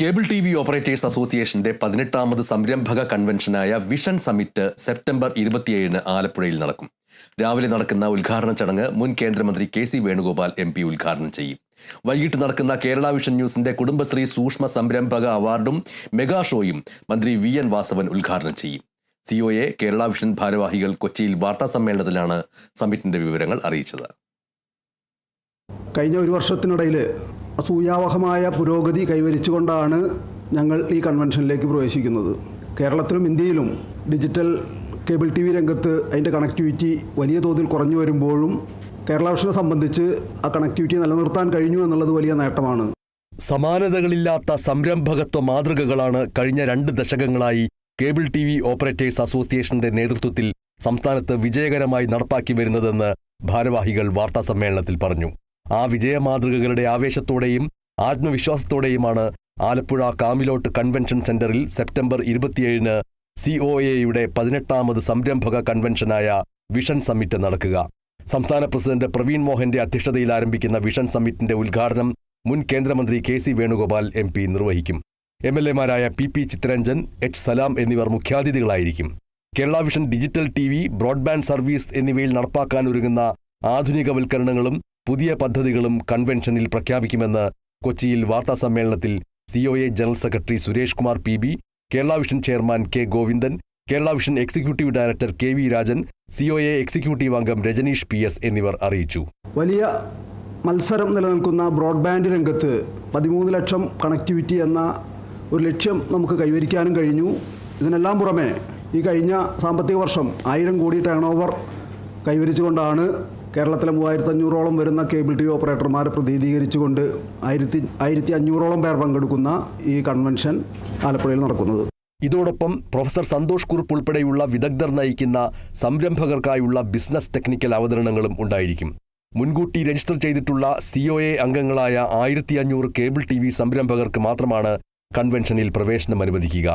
Cable T V operators അസോസിയേഷന്റെ പതിനെട്ടാമത് സംരംഭക കൺവെൻഷനായ വിഷൻ സമ്മിറ്റ് സെപ്റ്റംബർ ഇരുപത്തിയേഴിന് ആലപ്പുഴയിൽ നടക്കും. രാവിലെ നടക്കുന്ന ഉദ്ഘാടന ചടങ്ങ് മുൻ കേന്ദ്രമന്ത്രി K C Venugopal M P ഉദ്ഘാടനം ചെയ്യും. വൈകിട്ട് നടക്കുന്ന കേരള വിഷൻ ന്യൂസിന്റെ കുടുംബശ്രീ സൂക്ഷ്മ സംരംഭക അവാർഡും മെഗാ ഷോയും മന്ത്രി വി എൻ വാസവൻ ഉദ്ഘാടനം ചെയ്യും. സിഒയെ കേരള വിഷൻ ഭാരവാഹികൾ കൊച്ചിയിൽ വാർത്താ സമ്മേളനത്തിലാണ് സമ്മിറ്റിന്റെ വിവരങ്ങൾ അറിയിച്ചത്. കഴിഞ്ഞ ഒരു വർഷത്തിനിടയിൽ അസൂയാവഹമായ പുരോഗതി കൈവരിച്ചുകൊണ്ടാണ് ഞങ്ങൾ ഈ കൺവെൻഷനിലേക്ക് പ്രവേശിക്കുന്നത്. കേരളത്തിലും ഇന്ത്യയിലും ഡിജിറ്റൽ കേബിൾ ടി വി രംഗത്ത് അതിന്റെ കണക്ടിവിറ്റി വലിയ തോതിൽ കുറഞ്ഞു വരുമ്പോഴും കേരള വിഷനെ സംബന്ധിച്ച് ആ കണക്ടിവിറ്റി നിലനിർത്താൻ കഴിഞ്ഞു എന്നുള്ളത് വലിയ നേട്ടമാണ്. സമാനതകളില്ലാത്ത സംരംഭകത്വ മാതൃകകളാണ് കഴിഞ്ഞ രണ്ട് ദശകങ്ങളായി കേബിൾ ടി വി ഓപ്പറേറ്റേഴ്സ് അസോസിയേഷന്റെ നേതൃത്വത്തിൽ സംസ്ഥാനത്ത് വിജയകരമായി നടപ്പാക്കി വരുന്നതെന്ന് ഭാരവാഹികൾ വാർത്താസമ്മേളനത്തിൽ പറഞ്ഞു. ആ വിജയമാതൃകകളുടെ ആവേശത്തോടെയും ആത്മവിശ്വാസത്തോടെയുമാണ് ആലപ്പുഴ കാമിലോട്ട് കൺവെൻഷൻ സെന്ററിൽ സെപ്റ്റംബർ ഇരുപത്തിയേഴിന് സി ഒ എയുടെ പതിനെട്ടാമത് സംരംഭക കൺവെൻഷനായ വിഷൻ സമ്മിറ്റ് നടക്കുക. സംസ്ഥാന പ്രസിഡന്റ് പ്രവീൺ മോഹന്റെ അധ്യക്ഷതയിൽ ആരംഭിക്കുന്ന വിഷൻ സമ്മിറ്റിന്റെ ഉദ്ഘാടനം മുൻ കേന്ദ്രമന്ത്രി K C Venugopal M P നിർവഹിക്കും. M L എമാരായ P P Chittaranjan H Salam എന്നിവർ മുഖ്യാതിഥികളായിരിക്കും. Kerala vision digital T V broadband service എന്നിവയിൽ നടപ്പാക്കാനൊരുങ്ങുന്ന ആധുനികവൽക്കരണങ്ങളും പുതിയ പദ്ധതികളും കൺവെൻഷനിൽ പ്രഖ്യാപിക്കുമെന്ന് കൊച്ചിയിൽ വാർത്താസമ്മേളനത്തിൽ COA general secretary Suresh Kumar P B Kerala vision chairman K Govindan Kerala vision executive director K V Rajan COA executive അംഗം രജനീഷ് പി എസ് എന്നിവർ അറിയിച്ചു. വലിയ മത്സരം നിലനിൽക്കുന്ന ബ്രോഡ്ബാൻഡ് രംഗത്ത് പതിമൂന്ന് ലക്ഷം കണക്ടിവിറ്റി എന്ന ഒരു ലക്ഷ്യം നമുക്ക് കൈവരിക്കാനും കഴിഞ്ഞു. ഇതിനെല്ലാം പുറമെ ഈ കഴിഞ്ഞ സാമ്പത്തിക വർഷം ആയിരം കോടി ടേൺ ഓവർ കൈവരിച്ചുകൊണ്ടാണ് കേരളത്തിലെ മൂവായിരത്തി അഞ്ഞൂറോളം വരുന്ന കേബിൾ ടി വി ഓപ്പറേറ്റർമാരെ പ്രതിനിധീകരിച്ചുകൊണ്ട് ആയിരത്തി ആയിരത്തി അഞ്ഞൂറോളം പേർ പങ്കെടുക്കുന്ന ഈ കൺവെൻഷൻ ആലപ്പുഴയിൽ നടക്കുന്നത്. ഇതോടൊപ്പം പ്രൊഫസർ സന്തോഷ് കുറുപ്പ് ഉൾപ്പെടെയുള്ള വിദഗ്ധർ നയിക്കുന്ന സംരംഭകർക്കായുള്ള ബിസിനസ് ടെക്നിക്കൽ അവതരണങ്ങളും ഉണ്ടായിരിക്കും. മുൻകൂട്ടി രജിസ്റ്റർ ചെയ്തിട്ടുള്ള സി ഒ എ അംഗങ്ങളായ ആയിരത്തി അഞ്ഞൂറ് കേബിൾ ടി വി സംരംഭകർക്ക് മാത്രമാണ് കൺവെൻഷനിൽ പ്രവേശനം അനുവദിക്കുക.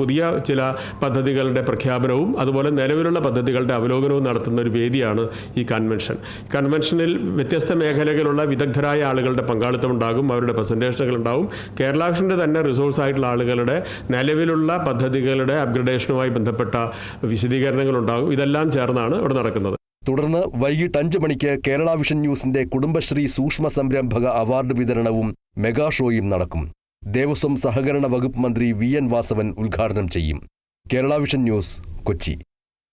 പുതിയ ചില പദ്ധതികളുടെ പ്രഖ്യാപനവും അതുപോലെ നിലവിലുള്ള പദ്ധതികളുടെ അവലോകനവും നടത്തുന്ന ഒരു വേദിയാണ് ഈ കൺവെൻഷൻ കൺവെൻഷനിൽ വ്യത്യസ്ത മേഖലകളിലുള്ള വിദഗ്ധരായ ആളുകളുടെ പങ്കാളിത്തം ഉണ്ടാകും അവരുടെ പ്രസന്റേഷനുകൾ ഉണ്ടാകും കേരള വിഷന്റെ തന്നെ റിസോഴ്സ് ആയിട്ടുള്ള ആളുകളുടെ നിലവിലുള്ള പദ്ധതികളുടെ അപ്ഗ്രഡേഷനുമായി ബന്ധപ്പെട്ട വിശദീകരണങ്ങൾ ഉണ്ടാകും. ഇതെല്ലാം ചേർന്നാണ് ഇവിടെ നടക്കുന്നത്. തുടർന്ന് വൈകിട്ട് അഞ്ച് മണിക്ക് കേരള വിഷൻ ന്യൂസിന്റെ കുടുംബശ്രീ സൂക്ഷ്മ സംരംഭക അവാർഡ് വിതരണവും മെഗാ ഷോയും നടക്കും. ദേവസ്വം സഹകരണ വകുപ്പ് മന്ത്രി വി എൻ വാസവൻ ഉദ്ഘാടനം ചെയ്യും. Kerala vision news Kochi.